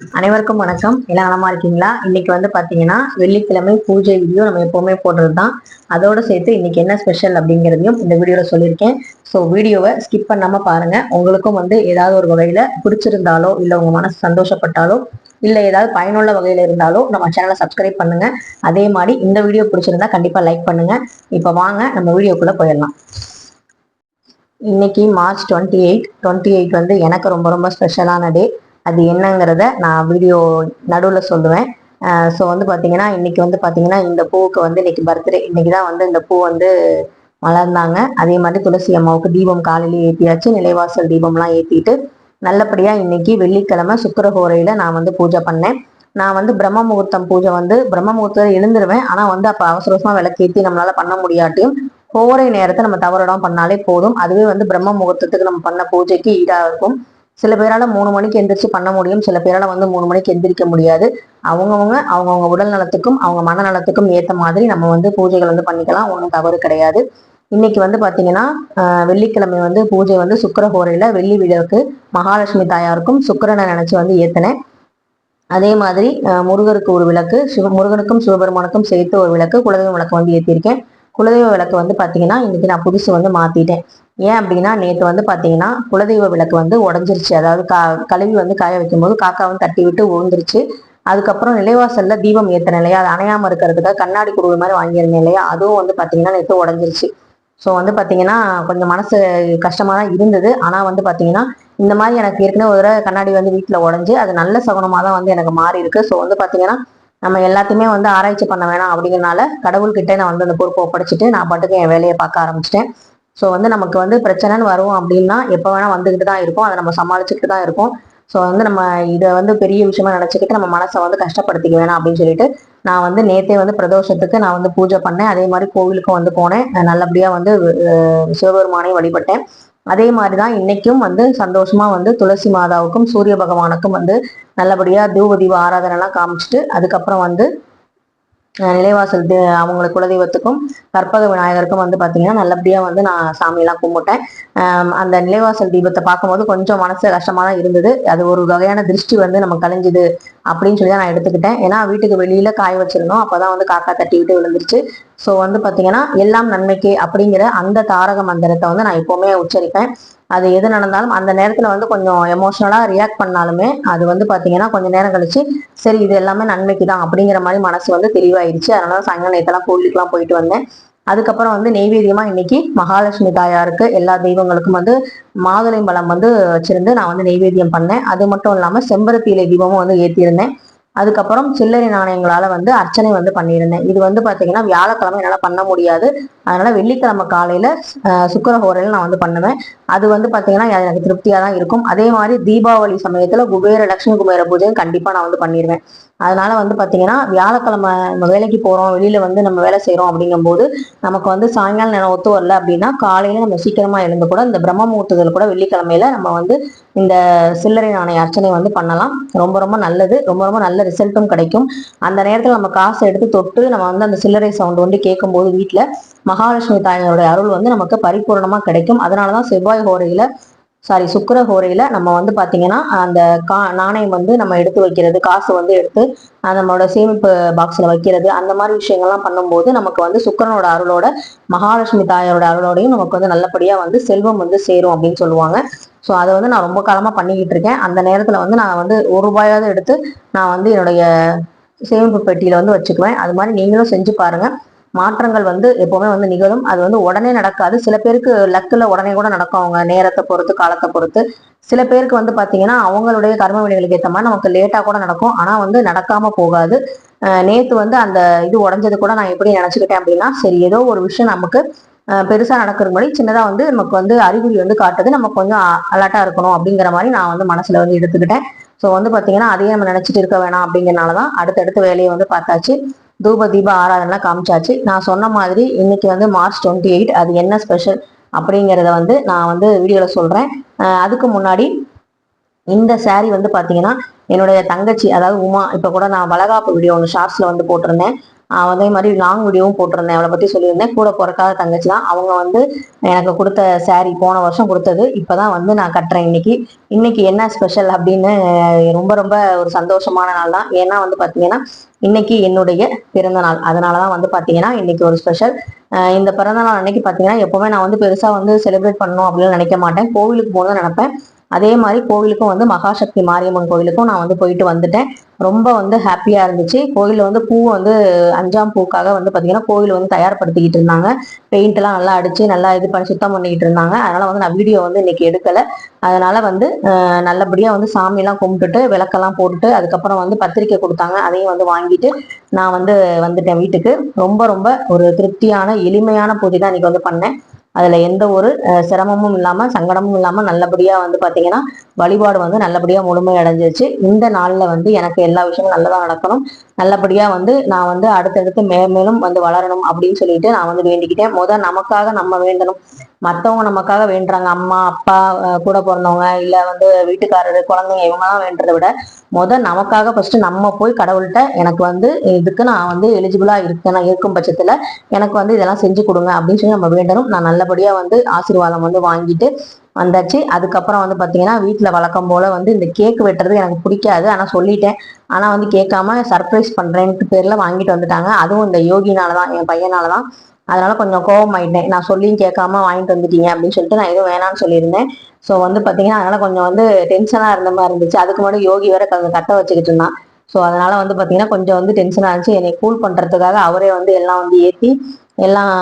அனைவருக்கும் வணக்கம். எல்லாம் நலமா இருக்கீங்களா? இன்னைக்கு வந்து பாத்தீங்கன்னா வெள்ளிக்கிழமை பூஜை வீடியோ நம்ம எப்பவுமே போடுறது தான் அதோட சேர்த்து இன்னைக்கு என்ன ஸ்பெஷல் அப்படிங்கிறதையும் இந்த வீடியோல சொல்லியிருக்கேன். ஸோ வீடியோவை ஸ்கிப் பண்ணாம பாருங்க. உங்களுக்கும் வந்து ஏதாவது ஒரு வகையில பிடிச்சிருந்தாலோ இல்ல உங்க மனசு சந்தோஷப்பட்டாலோ இல்லை ஏதாவது பயனுள்ள வகையில் இருந்தாலோ நம்ம சேனலை சப்ஸ்கிரைப் பண்ணுங்க. அதே மாதிரி இந்த வீடியோ பிடிச்சிருந்தா கண்டிப்பா லைக் பண்ணுங்க. இப்போ வாங்க நம்ம வீடியோக்குள்ள போயிடலாம். இன்னைக்கு March twenty eight twenty eight வந்து எனக்கு ரொம்ப ரொம்ப ஸ்பெஷலான டே அது என்னங்கிறத நான் வீடியோ நடுவில் சொல்லுவேன். ஸோ வந்து பார்த்தீங்கன்னா இன்னைக்கு வந்து பார்த்தீங்கன்னா இந்த பூவுக்கு வந்து இன்னைக்கு பர்த்டே இன்னைக்கு தான் வந்து இந்த பூ வந்து மலர்ந்தாங்க அதே மாதிரி துளசி அம்மாவுக்கு தீபம் காலையிலேயே ஏற்றியாச்சு நிலைவாசல் தீபம்லாம் ஏற்றிட்டு நல்லபடியாக இன்னைக்கு வெள்ளிக்கிழமை சுக்கரஹோரையில் நான் வந்து பூஜை பண்ணேன். நான் வந்து பிரம்ம முகூர்த்தம் பூஜை வந்து பிரம்ம முகூர்த்தத்தில் எழுந்துருவேன். ஆனால் வந்து அப்போ அவசர அவசரமாக விளக்கேற்றி நம்மளால பண்ண முடியாட்டியும் ஹோரை நேரத்தை நம்ம தவறிடம் பண்ணாலே போதும். அதுவே வந்து பிரம்ம முகூர்த்தத்துக்கு நம்ம பண்ண பூஜைக்கு ஈடாக இருக்கும். சில பேரால மூணு மணிக்கு எந்திரிச்சு பண்ண முடியும். சில பேரால வந்து மூணு மணிக்கு எந்திரிக்க முடியாது. அவங்கவுங்க அவங்கவுங்க உடல் நலத்துக்கும் அவங்க மனநலத்துக்கும் ஏத்த மாதிரி நம்ம வந்து பூஜைகள் வந்து பண்ணிக்கலாம். ஒன்றும் தவறு கிடையாது. இன்னைக்கு வந்து பாத்தீங்கன்னா வெள்ளிக்கிழமை வந்து பூஜை வந்து சுக்கரஹோரையில வெள்ளி விழாவுக்கு மகாலட்சுமி தாயாருக்கும் சுக்கரனை நினைச்சு வந்து ஏத்தினேன். அதே மாதிரி முருகருக்கு ஒரு விளக்கு சிவ முருகனுக்கும் சிவபெருமானுக்கும் சேர்த்து ஒரு விளக்கு குலதெய்வ விளக்கு வந்து ஏற்றிருக்கேன் குலதெய்வ விளக்கு வந்து பாத்தீங்கன்னா இன்னைக்கு நான் புதுசு வந்து மாத்திட்டேன். ஏன் அப்படின்னா நேற்று வந்து பார்த்தீங்கன்னா குலதெய்வ விளக்கு வந்து உடஞ்சிருச்சு. அதாவது கா கழுவி வந்து காய வைக்கும்போது காக்காவும் வந்து தட்டி விட்டு உழுந்துருச்சு. அதுக்கப்புறம் நிலைவாசல்ல தீபம் ஏற்றின இல்லையா? அது அணையாமல் இருக்கிறதுக்காக கண்ணாடி குடுவை மாதிரி வாங்கியிருந்தேன் இல்லையா? அதுவும் வந்து பார்த்தீங்கன்னா நேற்று உடஞ்சிருச்சு. ஸோ வந்து பார்த்தீங்கன்னா கொஞ்சம் மனசு கஷ்டமாக தான் இருந்தது. ஆனால் வந்து பார்த்தீங்கன்னா இந்த மாதிரி எனக்கு ஏற்கனவே ஒரு கண்ணாடி வந்து வீட்டில் உடஞ்சி அது நல்ல சகுனமாக தான் வந்து எனக்கு மாறி இருக்கு. ஸோ வந்து பார்த்தீங்கன்னா நம்ம எல்லாத்தையுமே வந்து ஆராய்ச்சி பண்ண வேணாம் அப்படிங்கிறனால கடவுள்கிட்ட நான் வந்து அந்த பொறுப்பை ஒப்படைச்சிட்டு நான் பாட்டுக்கு என் வேலையை பார்க்க ஆரம்பிச்சிட்டேன். ஸோ வந்து நமக்கு வந்து பிரச்சனைன்னு வரும் அப்படின்னா எப்போ வேணால் வந்துக்கிட்டு தான் இருக்கும். அதை நம்ம சமாளிச்சுக்கிட்டு தான் இருக்கும். ஸோ வந்து நம்ம இதை வந்து பெரிய விஷயமா நினச்சிக்கிட்டு நம்ம மனசை வந்து கஷ்டப்படுத்திக்க வேணாம் அப்படின்னு சொல்லிட்டு நான் வந்து நேத்தே வந்து பிரதோஷத்துக்கு நான் வந்து பூஜை பண்ணேன். அதே மாதிரி கோவிலுக்கும் வந்து போனேன். நல்லபடியாக வந்து சிவபெருமானையும் வழிபட்டேன். அதே மாதிரி தான் இன்னைக்கும் வந்து சந்தோஷமா வந்து துளசி மாதாவுக்கும் சூரிய பகவானுக்கும் வந்து நல்லபடியாக தூப தீப ஆராதனைலாம் காமிச்சிட்டு அதுக்கப்புறம் வந்து நிலைவாசல் அவங்களுக்கு குலதெய்வத்துக்கும் கற்பக விநாயகருக்கும் வந்து பார்த்தீங்கன்னா நல்லபடியாக வந்து நான் சாமியெல்லாம் கும்பிட்டேன். அந்த நிலைவாசல் தீபத்தை பார்க்கும்போது கொஞ்சம் மனசு கஷ்டமாக தான் இருந்தது. அது ஒரு வகையான திருஷ்டி வந்து நம்ம கலைஞ்சுது அப்படின்னு சொல்லி தான் நான் எடுத்துக்கிட்டேன். ஏன்னா வீட்டுக்கு வெளியில காய வச்சிருந்தோம். அப்போதான் வந்து காக்கா தட்டி விட்டு விழுந்துருச்சு. ஸோ வந்து பார்த்தீங்கன்னா எல்லாம் நன்மைக்கு அப்படிங்கிற அந்த தாரக மந்திரத்தை வந்து நான் எப்போவுமே உச்சரிப்பேன். அது எது நடந்தாலும் அந்த நேரத்தில் வந்து கொஞ்சம் எமோஷ்னலாக ரியாக்ட் பண்ணாலுமே அது வந்து பார்த்தீங்கன்னா கொஞ்சம் நேரம் கழிச்சு சரி இது எல்லாமே நன்மைக்கு தான் அப்படிங்கிற மாதிரி மனசு வந்து தெளிவாயிருச்சு அதனால சாயங்காலம் நேரத்தெல்லாம் கோவிலுக்குலாம் போயிட்டு வந்தேன். அதுக்கப்புறம் வந்து நெய்வேதியமா இன்னைக்கு மகாலட்சுமி தாயாருக்கு எல்லா தெய்வங்களுக்கும் வந்து மாதுளை பழம் வந்து வச்சிருந்து நான் வந்து நெய்வேதியம் பண்ணேன். அது மட்டும் இல்லாமல் செம்பருத்தியிலை தீபமும் வந்து ஏற்றியிருந்தேன் அதுக்கப்புறம் சில்லறை நாணயங்களால் வந்து அர்ச்சனை வந்து பண்ணியிருந்தேன். இது வந்து பார்த்தீங்கன்னா வியாழக்கிழமை என்னால் பண்ண முடியாது. அதனால் வெள்ளிக்கிழமை காலையில் சுக்கர ஹோரையில் நான் வந்து பண்ணுவேன். அது வந்து பார்த்தீங்கன்னா எனக்கு திருப்தியாக தான் இருக்கும். அதே மாதிரி தீபாவளி சமயத்தில் குபேர லட்சுமி குபேர பூஜையும் கண்டிப்பாக நான் வந்து பண்ணிடுவேன் அதனால வந்து பார்த்தீங்கன்னா வியாழக்கிழமை நம்ம வேலைக்கு போகிறோம் வெளியில் வந்து நம்ம வேலை செய்கிறோம் அப்படிங்கும்போது நமக்கு வந்து சாயங்காலம் நேரம் ஒத்து வரல அப்படின்னா காலையில் நம்ம சீக்கிரமாக எழுந்து கூட இந்த பிரம்ம முகூர்த்தத்தில் கூட வெள்ளிக்கிழமையில நம்ம வந்து இந்த சில்லறை நாணய அர்ச்சனை வந்து பண்ணலாம். ரொம்ப ரொம்ப நல்லது. ரொம்ப ரொம்ப நல்ல ரிசல்ட்டும் கிடைக்கும். அந்த நேரத்தில் நம்ம காசை எடுத்து தொட்டு நம்ம வந்து அந்த சில்லறை சவுண்ட் வந்து கேட்கும்போது வீட்டில் மகாலட்சுமி தாயோட அருள் வந்து நமக்கு பரிபூர்ணமாக கிடைக்கும். அதனாலதான் செவ்வாய் ஹோரையில சாரி சுக்கர ஹோரையில நம்ம வந்து பாத்தீங்கன்னா அந்த கா நாணயம் வந்து நம்ம எடுத்து வைக்கிறது காசு வந்து எடுத்து நம்மளோட சேமிப்பு பாக்ஸ்ல வைக்கிறது அந்த மாதிரி விஷயங்கள்லாம் பண்ணும்போது நமக்கு வந்து சுக்கரனோட அருளோட மகாலட்சுமி தாயாரோட அருளோடையும் நமக்கு வந்து நல்லபடியா வந்து செல்வம் வந்து சேரும் அப்படின்னு சொல்லுவாங்க. ஸோ அதை வந்து நான் ரொம்ப காலமாக பண்ணிக்கிட்டு இருக்கேன். அந்த நேரத்தில் வந்து நான் வந்து ஒரு ரூபாயாவது எடுத்து நான் வந்து என்னுடைய சேமிப்பு பெட்டியில் வந்து வச்சுக்குவேன். அது மாதிரி நீங்களும் செஞ்சு பாருங்க. மாற்றங்கள் வந்து எப்போவுமே வந்து நிகழும். அது வந்து உடனே நடக்காது. சில பேருக்கு லக்கில் உடனே கூட நடக்கும். அவங்க நேரத்தை பொறுத்து காலத்தை பொறுத்து. சில பேருக்கு வந்து பார்த்தீங்கன்னா அவங்களுடைய கர்ம வினைகளுக்கு ஏற்ற மாதிரி நமக்கு லேட்டாக கூட நடக்கும். ஆனால் வந்து நடக்காமல் போகாது. நேற்று வந்து அந்த இது உடஞ்சது கூட நான் எப்படி நினச்சிக்கிட்டேன் அப்படின்னா சரி ஏதோ ஒரு விஷயம் நமக்கு பெருசாக நடக்கிற மாதிரி சின்னதாக வந்து நமக்கு வந்து அறிகுறி வந்து காட்டுது. நம்ம கொஞ்சம் அலர்ட்டாக இருக்கணும் அப்படிங்கிற மாதிரி நான் வந்து மனசில் வந்து எடுத்துக்கிட்டேன். ஸோ வந்து பார்த்தீங்கன்னா அதையே நம்ம நினச்சிட்டு இருக்க வேணாம் அப்படிங்கிறனாலதான் அடுத்தடுத்த வேலையை வந்து பார்த்தாச்சு. தூப தீப ஆராதனை காமிச்சாச்சு. நான் சொன்ன மாதிரி இன்னைக்கு வந்து மார்ச் டுவெண்ட்டி எயிட் அது என்ன ஸ்பெஷல் அப்படிங்கிறத வந்து நான் வந்து வீடியோவில் சொல்கிறேன் அதுக்கு முன்னாடி இந்த சாரீ வந்து பார்த்தீங்கன்னா என்னுடைய தங்கச்சி அதாவது உமா இப்போ கூட நான் வளகாப்பு வீடியோ ஒன்று ஷார்ட்ஸில் வந்து போட்டிருந்தேன். அதே மாதிரி லாங் வீடியோவும் போட்டிருந்தேன். அவளை பற்றி சொல்லியிருந்தேன். கூட பிறக்காத தங்கச்சி தான். அவங்க வந்து எனக்கு கொடுத்த saree போன வருஷம் கொடுத்தது. இப்போ தான் வந்து நான் கட்டுறேன் இன்னைக்கு. இன்னைக்கு என்ன ஸ்பெஷல் அப்படின்னு ரொம்ப ரொம்ப ஒரு சந்தோஷமான நாள் தான். ஏன்னா வந்து பார்த்தீங்கன்னா இன்னைக்கு என்னுடைய பிறந்த நாள். அதனாலதான் வந்து பார்த்தீங்கன்னா இன்னைக்கு ஒரு ஸ்பெஷல் இந்த பிறந்த நாள் அன்னைக்கு பார்த்தீங்கன்னா எப்போவுமே நான் வந்து பெருசாக வந்து செலிப்ரேட் பண்ணணும் அப்படின்னு நினைக்க மாட்டேன். கோவிலுக்கு போகணும்னு நினைப்பேன். அதே மாதிரி கோவிலுக்கும் வந்து மகாசக்தி மாரியம்மன் கோவிலுக்கும் நான் வந்து போயிட்டு வந்துட்டேன். ரொம்ப வந்து ஹாப்பியா இருந்துச்சு. கோயிலில் வந்து பூ வந்து அஞ்சாம் பூக்காக வந்து பாத்தீங்கன்னா கோவில் வந்து தயார்படுத்திக்கிட்டு இருந்தாங்க. பெயிண்ட் எல்லாம் நல்லா அடிச்சு நல்லா இது பண்ணி சுத்தம் பண்ணிக்கிட்டு இருந்தாங்க. அதனால வந்து நான் வீடியோ வந்து இன்னைக்கு எடுக்கல. அதனால வந்து நல்லபடியாக நல்லபடியா வந்து சாமி எல்லாம் கும்பிட்டுட்டு விளக்கெல்லாம் போட்டுட்டு அதுக்கப்புறம் வந்து பத்திரிக்கை கொடுத்தாங்க. அதையும் வந்து வாங்கிட்டு நான் வந்து வந்துட்டேன் வீட்டுக்கு. ரொம்ப ரொம்ப ஒரு திருப்தியான எளிமையான பூஜை தான் இன்னைக்கு வந்து பண்ணேன். அதுல எந்த ஒரு சிரமமும் இல்லாம சங்கடமும் இல்லாம நல்லபடியா வந்து பாத்தீங்கன்னா வழிபாடு வந்து நல்லபடியா முழுமை அடைஞ்சிருச்சு. இந்த நாள்ல வந்து எனக்கு எல்லா விஷயமும் நல்லதா நடக்கணும். நல்லபடியா வந்து நான் வந்து அடுத்தடுத்து மேலும் வந்து வளரணும் அப்படின்னு சொல்லிட்டு நான் வந்து வேண்டிக்கிட்டேன். முத நமக்காக நம்ம வேண்டணும். மற்றவங்க நமக்காக வேண்டுறாங்க. அம்மா அப்பா கூட பிறந்தவங்க இல்லை வந்து வீட்டுக்காரரு குழந்தைங்க இவங்கெல்லாம் வேண்டுறத விட முத நமக்காக ஃபர்ஸ்ட் நம்ம போய் கடவுள்கிட்ட எனக்கு வந்து இதுக்கு நான் வந்து எலிஜிபிளா இருக்கேன். நான் இருக்கும் பட்சத்துல எனக்கு வந்து இதெல்லாம் செஞ்சு கொடுங்க அப்படின்னு சொல்லி நம்ம வேண்டணும் நான் நல்லபடியா வந்து ஆசீர்வாதம் வந்து வாங்கிட்டு வந்தாச்சு. அதுக்கப்புறம் வந்து பார்த்தீங்கன்னா வீட்டில் வழக்கம் போல் வந்து இந்த கேக் வெட்டுறது எனக்கு பிடிக்காது. ஆனால் சொல்லிட்டேன். ஆனால் வந்து கேட்காம சர்ப்ரைஸ் பண்ணுறேன்ட்டு பேரில் வாங்கிட்டு வந்துட்டாங்க. அதுவும் இந்த யோகினாலதான் என் பையனால தான் அதனால கொஞ்சம் கோவம் ஆயிட்டேன். நான் சொல்லியும் கேட்காம வாங்கிட்டு வந்துட்டீங்க அப்படின்னு சொல்லிட்டு நான் எதுவும் வேணாம்னு சொல்லியிருந்தேன். ஸோ வந்து பார்த்தீங்கன்னா அதனால கொஞ்சம் வந்து டென்ஷனாக இருந்த மாதிரி இருந்துச்சு. அதுக்கு முன்னாடி யோகி வேற கொஞ்சம் கட்ட வச்சுக்கிட்டு இருந்தான். ஸோ அதனால வந்து பார்த்தீங்கன்னா கொஞ்சம் வந்து டென்ஷனாக இருந்துச்சு. என்னை கூல் பண்ணுறதுக்காக அவரே வந்து எல்லாம் வந்து ஏற்றி எல்லாம்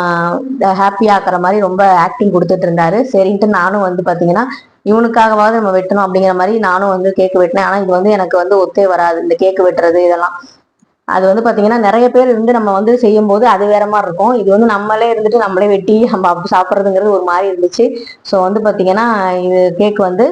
ஹாப்பியாக ஆக்குற மாதிரி ரொம்ப ஆக்டிங் கொடுத்துட்டு இருந்தாரு. சரின்ட்டு நானும் வந்து பார்த்தீங்கன்னா இவனுக்காகவாவது நம்ம வெட்டணும் அப்படிங்கிற மாதிரி நானும் வந்து கேக்கு வெட்டினேன். ஆனால் இது வந்து எனக்கு வந்து ஒத்தே வராது. இந்த கேக்கு வெட்டுறது இதெல்லாம். அது வந்து பார்த்தீங்கன்னா நிறைய பேர் இருந்து நம்ம வந்து செய்யும் போது அது வேற மாதிரி இருக்கும். இது வந்து நம்மளே இருந்துட்டு நம்மளே வெட்டி நம்ம சாப்பிட்றதுங்கிறது ஒரு மாதிரி இருந்துச்சு. ஸோ வந்து பார்த்தீங்கன்னா இது கேக் வந்து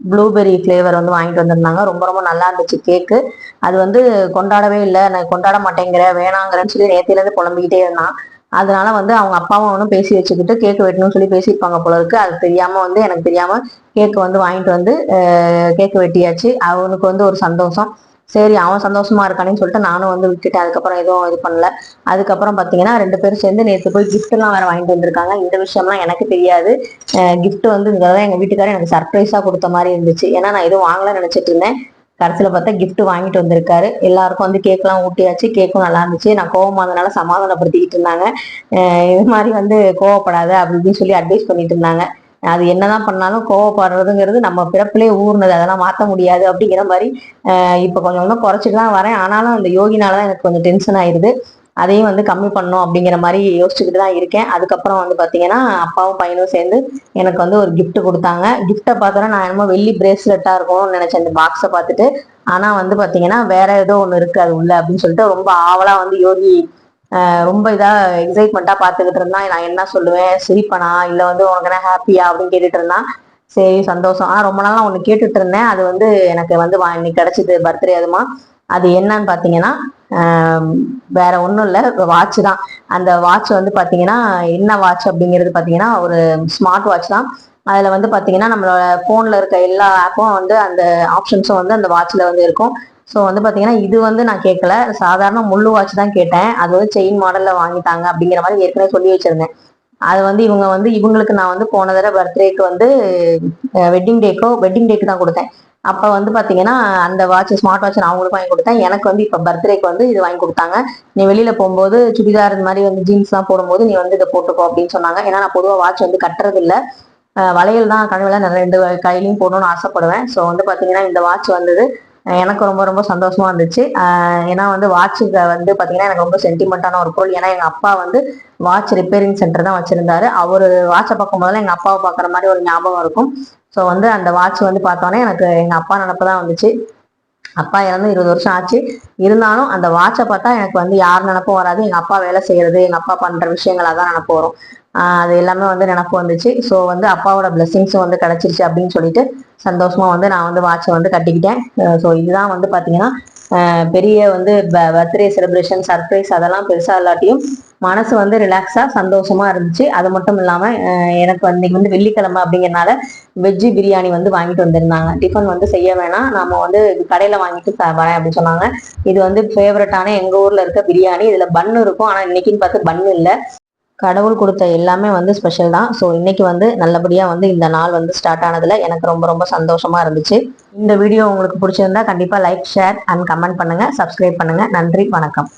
ப்ளூபெர்ரி ஃப்ளேவர் வந்து வாங்கிட்டு வந்திருந்தாங்க. ரொம்ப ரொம்ப நல்லா இருந்துச்சு கேக்கு அது வந்து கொண்டாடவே இல்லை. நான் கொண்டாட மாட்டேங்கிற வேணாங்கிறேன்னு சொல்லி நேத்திலேருந்து புலம்பிக்கிட்டே இருந்தான். அதனால வந்து அவங்க அப்பாவும் அவனும் பேசி வச்சுக்கிட்டு கேக் வெட்டணும்னு சொல்லி பேசியிருப்பாங்க போல இருக்கு. அது தெரியாம வந்து எனக்கு தெரியாம கேக் வந்து வாங்கிட்டு வந்து கேக் வெட்டியாச்சு. அவனுக்கு வந்து ஒரு சந்தோஷம். சரி அவன் சந்தோஷமா இருக்கானேன்னு சொல்லிட்டு நானும் வந்து விட்டுட்டேன். அதுக்கப்புறம் எதுவும் இது பண்ணல. அதுக்கப்புறம் பாத்தீங்கன்னா ரெண்டு பேரும் சேர்ந்து நேற்று போய் gift எல்லாம் வேற வாங்கிட்டு வந்திருக்காங்க. இந்த விஷயம்லாம் எனக்கு தெரியாது. கிஃப்ட் வந்து இந்த தான் எங்க வீட்டுக்காரர் எனக்கு சர்ப்ரைஸா கொடுத்த மாதிரி இருந்துச்சு. ஏன்னா நான் எதுவும் வாங்கலாம்னு நினைச்சிட்டு இருந்தேன். கடைசியில் பார்த்தா கிஃப்ட் வாங்கிட்டு வந்திருக்காரு. எல்லாருக்கும் வந்து கேக்லாம் ஊட்டியாச்சு. கேக்கும் நல்லா இருந்துச்சு. நான் கோவமாக இருந்தனால சமாதானப்படுத்திக்கிட்டு இருந்தாங்க. இது மாதிரி வந்து கோவப்படாத அப்படி இப்படின்னு சொல்லி அட்வைஸ் பண்ணிட்டு இருந்தாங்க. அது என்னதான் பண்ணாலும் கோவப்படுறதுங்கிறது நம்ம பிறப்பிலே ஊர்னது. அதெல்லாம் மாற்ற முடியாது அப்படிங்கிற மாதிரி இப்போ கொஞ்சம் கொஞ்சம் குறைச்சிட்டு தான் வரேன். ஆனாலும் அந்த யோகினாலதான் எனக்கு கொஞ்சம் டென்ஷன் ஆயிடுது. அதையும் வந்து கம்மி பண்ணணும் அப்படிங்கிற மாதிரி யோசிச்சுக்கிட்டு தான் இருக்கேன். அதுக்கப்புறம் வந்து பார்த்தீங்கன்னா அப்பாவும் பையனும் சேர்ந்து எனக்கு வந்து ஒரு கிஃப்ட் கொடுத்தாங்க. கிஃப்ட்டை பார்த்தோன்னா நான் என்னமோ வெள்ளி பிரேஸ்லெட்டாக இருக்கும்னு நினைச்சேன். அந்த பாக்ஸை பார்த்துட்டு. ஆனால் வந்து பார்த்தீங்கன்னா வேற ஏதோ ஒன்று இருக்கு அது உள்ள அப்படின்னு சொல்லிட்டு ரொம்ப ஆவலாக வந்து யோகி ரொம்ப இதாக எக்ஸைட்மெண்ட்டாக பார்த்துக்கிட்டு இருந்தான் நான் என்ன சொல்லுவேன்? சிரிப்பனா? இல்லை வந்து உனக்கு என்ன ஹாப்பியா அப்படின்னு கேட்டுட்டு இருந்தான் சரி சந்தோஷம். ஆனால் ரொம்ப நாளாக ஒன்று கேட்டுட்டு இருந்தேன். அது வந்து எனக்கு வந்து வா- இன்னைக்கு கிடச்சிது பர்த்டே அதுமா. அது என்னன்னு பார்த்தீங்கன்னா வேற ஒன்றும் இல்லை. வாட்ச் தான். அந்த வாட்ச் வந்து பார்த்தீங்கன்னா என்ன வாட்ச் அப்படிங்கிறது பார்த்தீங்கன்னா ஒரு ஸ்மார்ட் வாட்ச் தான். அதில் வந்து பார்த்தீங்கன்னா நம்மளோட ஃபோனில் இருக்க எல்லா ஆப்பும் வந்து அந்த ஆப்ஷன்ஸும் வந்து அந்த வாட்சில் வந்து இருக்கும். ஸோ வந்து பார்த்தீங்கன்னா இது வந்து நான் கேட்கல சாதாரண முள்ளு வாட்ச் தான் கேட்டேன். அது வந்து செயின் மாடலில் வாங்கிட்டாங்க அப்படிங்கிற மாதிரி ஏற்கனவே சொல்லி வச்சிருந்தேன். அது வந்து இவங்க வந்து இவங்களுக்கு நான் வந்து போன தடவை பர்த்டேக்கு வந்து வெட்டிங் டேக்கோ வெட்டிங் டேக்கு தான் கொடுத்தேன். அப்போ வந்து பார்த்தீங்கன்னா அந்த வாட்ச் ஸ்மார்ட் வாட்ச் நான் அவங்களுக்கு வாங்கி கொடுத்தேன். எனக்கு வந்து இப்போ பர்த்டேக்கு வந்து இது வாங்கி கொடுத்தாங்க. நீ வெளியில் போகும்போது சுடிதார் இந்த மாதிரி வந்து ஜீன்ஸ்லாம் போடும்போது நீ வந்து இதை போட்டுக்கோ அப்படின்னு சொன்னாங்க. ஏன்னா நான் பொதுவாக வாட்ச் வந்து கட்டுறதில்ல. வளையல் தான் கனவுல நான் ரெண்டு கையிலையும் போடணும்னு ஆசைப்படுவேன். ஸோ வந்து பார்த்தீங்கன்னா இந்த வாட்ச் வந்தது எனக்கு ரொம்ப ரொம்ப சந்தோஷமா இருந்துச்சு. ஏன்னா வந்து வாட்சுக்கு வந்து பாத்தீங்கன்னா எனக்கு ரொம்ப சென்டிமெண்டான ஒரு பொருள். ஏன்னா எங்க அப்பா வந்து வாட்ச் ரிப்பேரிங் சென்டர் தான் வச்சிருந்தாரு. அவர் வாட்சை பார்க்கும் போதெல்லாம் எங்க அப்பாவை பார்க்குற மாதிரி ஒரு ஞாபகம் இருக்கும். ஸோ வந்து அந்த வாட்ச் வந்து பார்த்தோன்னே எனக்கு எங்க அப்பா நினப்பு தான் வந்துச்சு. அப்பா இறந்து இருபது வருஷம் ஆச்சு. இருந்தாலும் அந்த வாட்சை பார்த்தா எனக்கு வந்து யார் நினப்பும் வராது. எங்கள் அப்பா வேலை செய்கிறது எங்கள் அப்பா பண்ணுற விஷயங்களாக தான் நினப்பு வரும். அது எல்லாமே வந்து நினப்பு வந்துச்சு. ஸோ வந்து அப்பாவோட பிளெஸ்ஸிங்ஸும் வந்து கிடச்சிருச்சு அப்படின்னு சொல்லிட்டு சந்தோஷமாக வந்து நான் வந்து வாட்சை வந்து கட்டிக்கிட்டேன். ஸோ இதுதான் வந்து பார்த்தீங்கன்னா பெரிய வந்து பர்த்டே செலிப்ரேஷன் சர்ப்ரைஸ் அதெல்லாம் பெருசாக இல்லாட்டியும் மனசு வந்து ரிலாக்ஸா சந்தோஷமா இருந்துச்சு. அது மட்டும் இல்லாம எனக்கு வந்து இன்னைக்கு வந்து வெள்ளிக்கிழமை அப்படிங்கறனால வெஜ்ஜு பிரியாணி வந்து வாங்கிட்டு வந்திருந்தாங்க. டிஃபன் வந்து செய்ய வேணாம். நாம வந்து கடையில வாங்கிட்டு வரேன் அப்படின்னு சொன்னாங்க. இது வந்து ஃபேவரட்டான எங்க ஊர்ல இருக்க பிரியாணி. இதுல பன்னு இருக்கும். ஆனா இன்னைக்குன்னு பார்த்து பன்னு இல்ல. கடவுள் கொடுத்த எல்லாமே வந்து ஸ்பெஷல் தான். ஸோ இன்னைக்கு வந்து நல்லபடியாக வந்து இந்த நாள் வந்து ஸ்டார்ட் ஆனதில் எனக்கு ரொம்ப ரொம்ப சந்தோஷமா இருந்துச்சு. இந்த வீடியோ உங்களுக்கு பிடிச்சிருந்தா கண்டிப்பாக லைக் ஷேர் அண்ட் கமெண்ட் பண்ணுங்கள் சப்ஸ்கிரைப் பண்ணுங்கள் நன்றி. வணக்கம்.